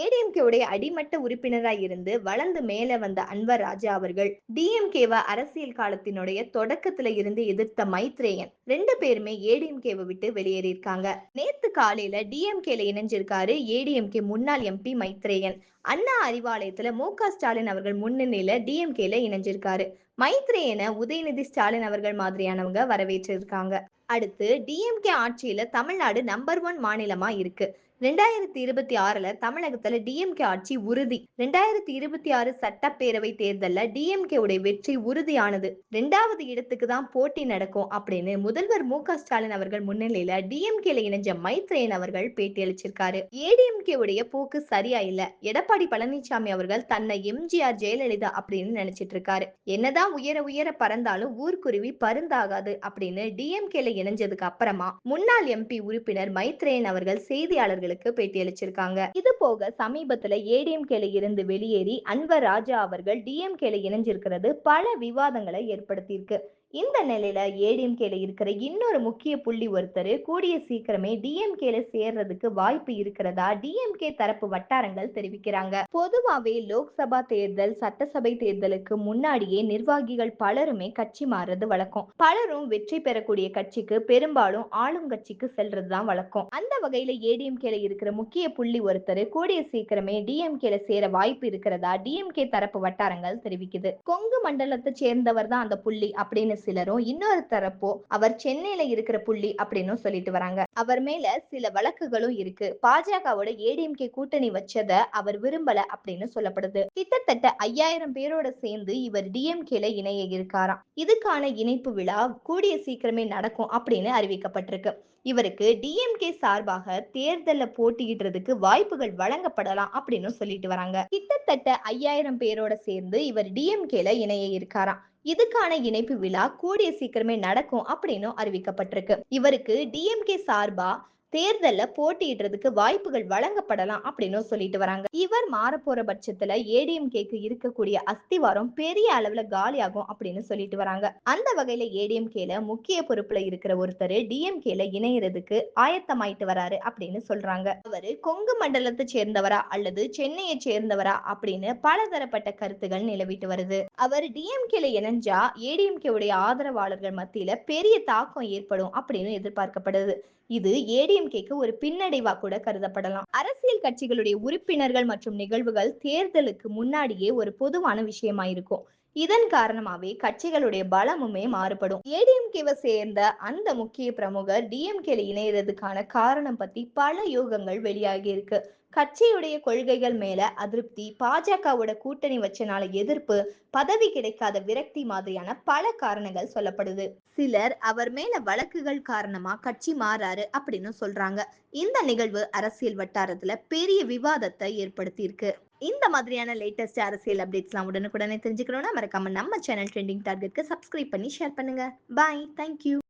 ஏடிஎம்கே உடைய அடிமட்ட உறுப்பினராய் இருந்து வளர்ந்து மேல வந்த அன்வர் ராஜா அவர்கள் டிஎம்கேவை அரசியல் காலத்தினுடைய தொடக்கத்துல இருந்து எதிர்த்த மைத்ரேயன் ரெண்டு பேருமே ஏடிஎம்கேவை விட்டு வெளியேறியிருக்காங்க. நேத்து காலையில டிஎம்கேல இணைஞ்சிருக்காரு ஏடிஎம்கே முன்னாள் எம்பி மைத்ரேயன். அண்ணா அறிவாலயத்துல மு க ஸ்டாலின் அவர்கள் முன்னிலையில டிஎம்கேல இணைஞ்சிருக்காரு. மைத்ரேயனை உதயநிதி ஸ்டாலின் அவர்கள் மாதிரியானவங்க வரவேற்றிருக்காங்க. அடுத்து டிஎம்கே ஆட்சியில தமிழ்நாடு நம்பர் ஒன் மாநிலமா இருக்கு. ரெண்டாயிரத்தி இருபத்தி ஆறுல தமிழகத்துல டிஎம்கே ஆட்சி உறுதி. ரெண்டாயிரத்தி இருபத்தி ஆறு சட்டப்பேரவை தேர்தல்ல டிஎம்கே உடைய வெற்றி உறுதியானது. ரெண்டாவது இடத்துக்கு தான் போட்டி நடக்கும் அப்படின்னு முதல்வர் மு ஸ்டாலின் அவர்கள் முன்னிலையில டிஎம்கேல இணைஞ்ச மைத்ரேயன் அவர்கள் பேட்டி அளிச்சிருக்காரு ஏடிஎம்கே உடைய போக்கு சரியா இல்ல. எடப்பாடி பழனிசாமி அவர்கள் தன்னை எம்ஜிஆர் ஜெயலலிதா அப்படின்னு நினைச்சிட்டு இருக்காரு. என்னதான் உயர உயர பறந்தாலும் ஊர்க்குருவி பருந்தாகாது அப்படின்னு டிஎம்கேல இணைஞ்சதுக்கு அப்புறமா முன்னாள் எம்பி உறுப்பினர் மைத்ரேயன் அவர்கள் செய்தியாளர்களுக்கு பேட்டியளிச்சிருக்காங்க. இது போக சமீபத்துல ஏடிஎம்கேல இருந்து வெளியேறி அன்வர் ராஜா அவர்கள் டிஎம்கேல இணைஞ்சிருக்கிறது பல விவாதங்களை ஏற்படுத்தியிருக்கு. இந்த நிலையில ஏடிஎம்கேல இருக்கிற இன்னொரு முக்கிய புள்ளி ஒருத்தர் கூடிய சீக்கிரமே டிஎம்கேல சேர்றதுக்கு வாய்ப்பு இருக்கிறதா? டிஎம்கே தரப்பு வட்டாரங்கள் தெரிவிக்கிறாங்க. பொதுவாவே லோக்சபா தேர்தல் சட்டசபை தேர்தலுக்கு முன்னாடியே நிர்வாகிகள் பலருமே கட்சி மாறுறது வழக்கம். பலரும் வெற்றி பெறக்கூடிய கட்சிக்கு பெரும்பாலும் ஆளும் கட்சிக்கு செல்றதுதான் வழக்கம். அந்த வகையில ஏடிஎம்கேல இருக்கிற முக்கிய புள்ளி ஒருத்தர் கூடிய சீக்கிரமே டிஎம்கேல சேர வாய்ப்பு இருக்கிறதா? டிஎம்கே தரப்பு வட்டாரங்கள் தெரிவிக்குது. கொங்கு மண்டலத்தை சேர்ந்தவர் தான் அந்த புள்ளி அப்படின்னு சிலரும் இன்னொரு தரப்போ அவர் சென்னையில இருக்கிற புள்ளி அப்படின்னு சொல்லிட்டு வராங்க. அவர் மேல சில வழக்குகளும் இருக்கு. பாஜகவோட ஏடிஎம்கே கூட்டணி வச்சத அவர் விரும்பல அப்படின்னு சொல்லப்படுது. கிட்டத்தட்ட ஐயாயிரம் பேரோட சேர்ந்து இவர் டிஎம்கேல இணைய இருக்காராம். இதுக்கான இணைப்பு விழா கூடிய சீக்கிரமே நடக்கும் அப்படின்னு அறிவிக்கப்பட்டிருக்கு. இவருக்கு டிஎம்கே சார்பாக தேர்தல்ல போட்டியிடுறதுக்கு வாய்ப்புகள் வழங்கப்படலாம் அப்படின்னு சொல்லிட்டு வராங்க. கிட்டத்தட்ட ஐயாயிரம் பேரோட சேர்ந்து இவர் டிஎம்கேல இணைய இருக்காராம். இதுக்கான இணைப்பு விழா கூடிய சீக்கிரமே நடக்கும் அப்படின்னு அறிவிக்கப்பட்டிருக்கு. இவருக்கு டிஎம்கே சார்பா தேர்தலில் போட்டியிடுறதுக்கு வாய்ப்புகள் வழங்கப்படலாம் அப்படின்னு சொல்லிட்டு வராங்க. இவர் மாற போற பட்சத்துல ஏடிஎம்கேக்கு இருக்கக்கூடிய அஸ்திவாரம் பெரிய அளவுல காலியாகும் அப்படின்னு சொல்லிட்டு வராங்க. அந்த வகையில ஏடிஎம்கேல முக்கிய பொறுப்புல இருக்கிற ஒருத்தர் டிஎம்கேல இணையறதுக்கு ஆயத்தமாயிட்டு வராரு அப்படின்னு சொல்றாங்க. அவரு கொங்கு மண்டலத்தை சேர்ந்தவரா அல்லது சென்னையை சேர்ந்தவரா அப்படின்னு பலதரப்பட்ட கருத்துகள் நிலவிட்டு வருது. அவர் டிஎம்கேல இணைஞ்சா ஏடிஎம்கே உடைய ஆதரவாளர்கள் மத்தியில பெரிய தாக்கம் ஏற்படும் அப்படின்னு எதிர்பார்க்கப்படுது. இது ஏடிஎம்கேக்கு ஒரு பின்னடைவா கூட கருதப்படலாம். அரசியல் கட்சிகளுடைய உறுப்பினர்கள் மற்றும் நிகழ்வுகள் தேர்தலுக்கு முன்னாடியே ஒரு பொதுவான விஷயமா இருக்கும் இதன் காரணமாவே கட்சிகளுடைய பலமுமே மாறுபடும். ஏடிஎம்கேவை சேர்ந்த அந்த முக்கிய பிரமுகர் டிஎம்கேல இணையறதுக்கான காரணம் பத்தி பல யோகங்கள் வெளியாகி இருக்கு. கட்சியுடைய கொள்கைகள் மேல அதிருப்தி பாஜகவோட கூட்டணி வச்சனால எதிர்ப்பு பதவி கிடைக்காத விரக்தி மாதிரியான பல காரணங்கள் சொல்லப்படுது. சிலர் அவர் மேல வழக்குகள் காரணமா கட்சி மாறாரு அப்படின்னு சொல்றாங்க. இந்த நிகழ்வு அரசியல் வட்டாரத்துல பெரிய விவாதத்தை ஏற்படுத்தியிருக்கு. இந்த மாதிரியான லேட்டஸ்ட் அரசியல் அப்டேட்ஸ்லாம் உடனுக்குடனே தெரிஞ்சுக்கணும்னா மறக்காம நம்ம சேனல் ட்ரெண்டிங் டார்கெட்க்கு சப்ஸ்கிரைப் பண்ணி ஷேர் பண்ணுங்க. Bye thank you